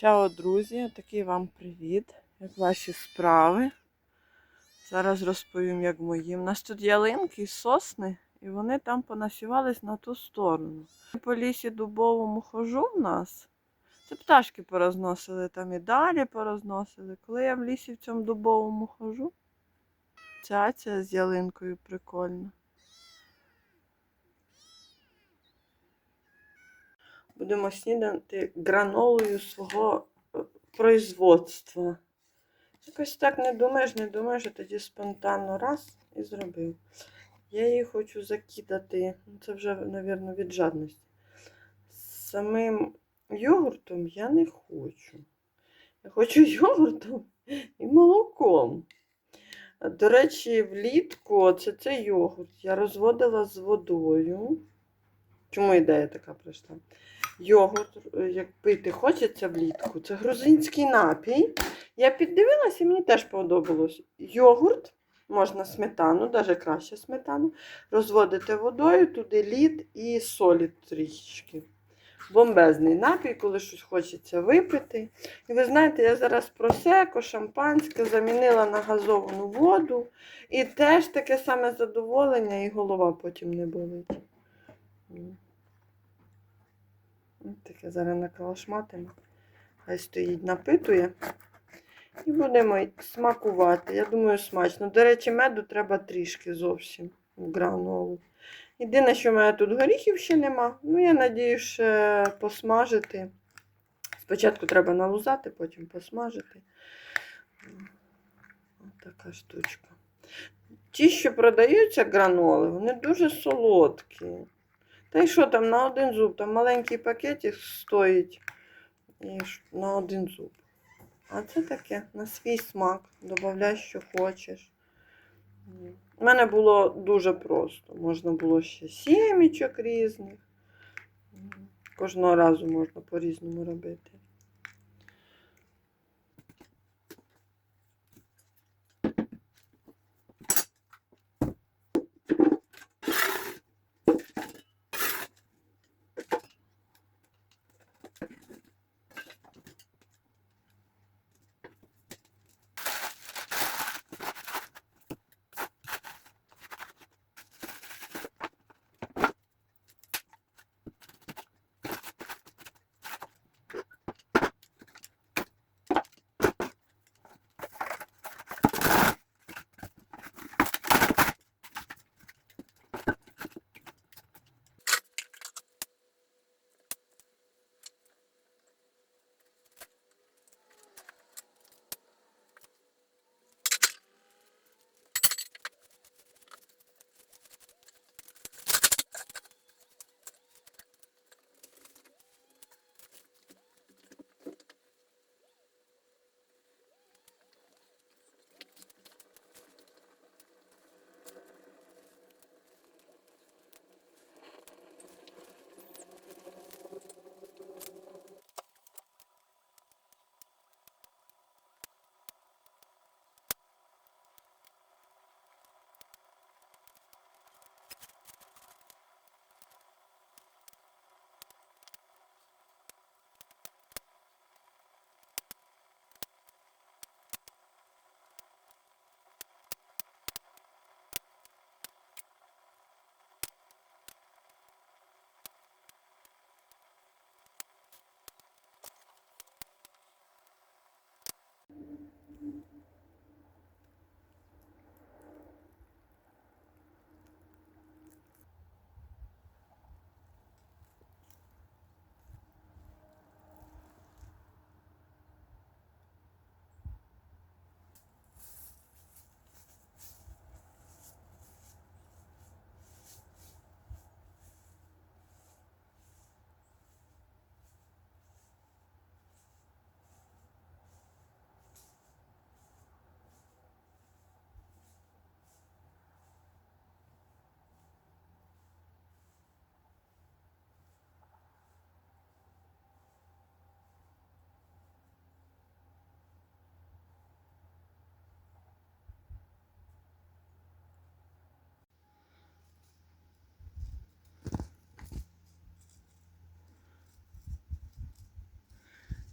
Чао, друзі! Такий вам привіт. Як ваші справи? Зараз розповім, як мої. У нас тут ялинки і сосни, і вони там понасівались на ту сторону. По лісі дубовому хожу в нас. Це пташки порозносили там і далі порозносили. Коли я в лісі в цьому дубовому хожу, цяця з ялинкою прикольно. Будемо снідати гранолою свого е, производства. Якось так не думаєш, не думаєш, а тоді спонтанно раз і зробив. Я її хочу закидати, ну, це вже, мабуть, від жадності. Самим йогуртом я не хочу. Я хочу йогуртом і молоком. До речі, влітку це цей йогурт я розводила з водою. Чому ідея така прийшла? Йогурт, е, як пити хочеться влітку, це грузинський напій. Я піддивилася і мені теж подобалось. Йогурт, можна сметану, навіть краще сметану, розводити водою, туди лід і солі трішки. Бомбезний напій, коли щось хочеться випити. І ви знаєте, я зараз просеко, шампанське замінила на газовану воду. І теж таке саме задоволення, і голова потім не болить. Ось Таке зараз накалашматимо. Хай стоїть, напитує. І будемо смакувати. Я думаю, смачно. До речі, меду треба трішки зовсім в гранолу. Єдине, що в мене тут горіхів ще нема. Ну, я надію, ще посмажити. Спочатку треба налузати, потім посмажити. Ось така штучка. Ті, що продаються граноли, вони дуже солодкі. Та й що там на один зуб? Там маленький пакетик стоїть і на один зуб. А це таке на свій смак. Додавляй, що хочеш. У мене було дуже просто. Можна було ще сімічок різних. Кожного разу можна по-різному робити.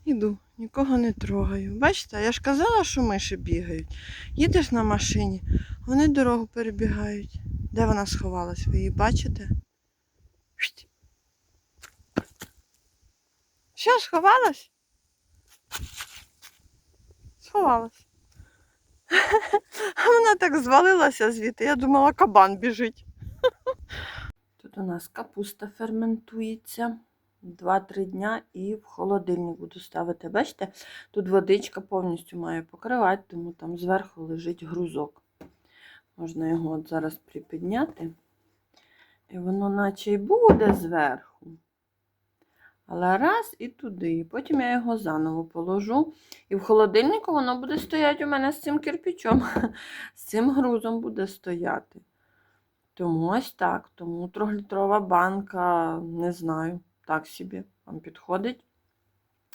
Іду, нікого не трогаю. Бачите, я ж казала, що миші бігають. Їдеш на машині, вони дорогу перебігають. Де вона сховалась? Ви її бачите? Що, сховалась? Сховалась. Вона так звалилася звідти. Я думала, кабан біжить. Тут у нас капуста ферментується. 2-3 дня і в холодильник буду ставити. Бачите, тут водичка повністю має покривати, тому там зверху лежить грузок. Можна його от зараз припідняти. І воно наче й буде зверху. Але раз і туди. Потім я його заново положу. І в холодильнику воно буде стояти у мене з цим кирпичом. З цим грузом буде стояти. Тому ось так. Тому трьохлітрова банка, не знаю, так собі вам підходить.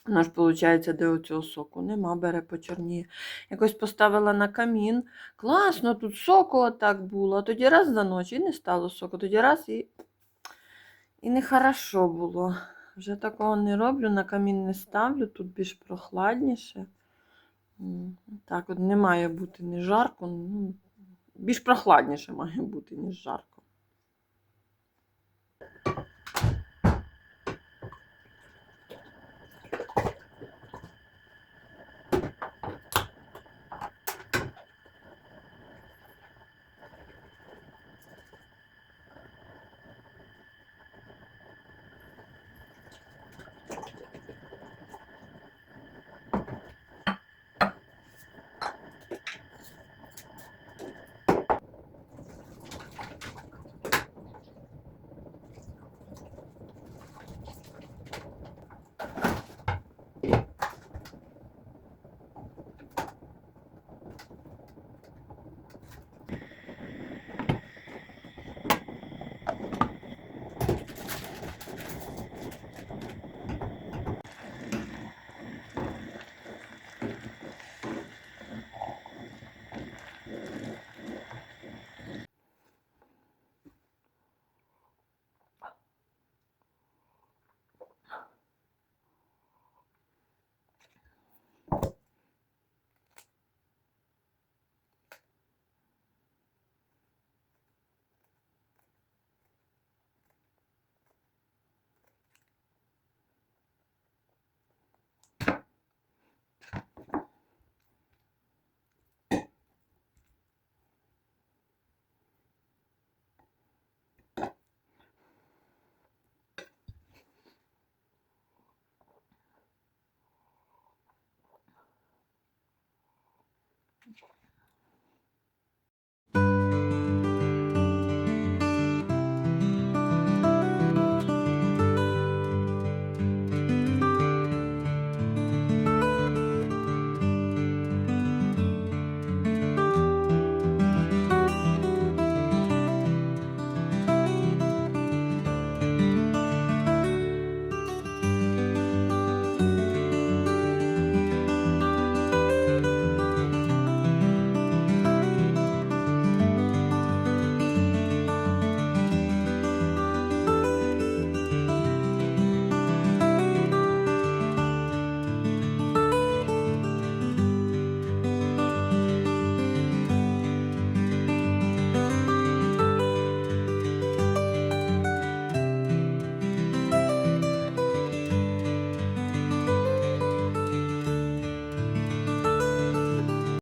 Воно ж, виходить, де оцього соку нема, бере почорніє. Якось поставила на камін. Класно, тут соку отак було. А тоді раз за ніч і не стало соку. Тоді раз і, і не хорошо було. Вже такого не роблю, на камін не ставлю, тут більш прохладніше. Так, от не має бути ні жарко, ну, більш прохладніше має бути, ніж жарко.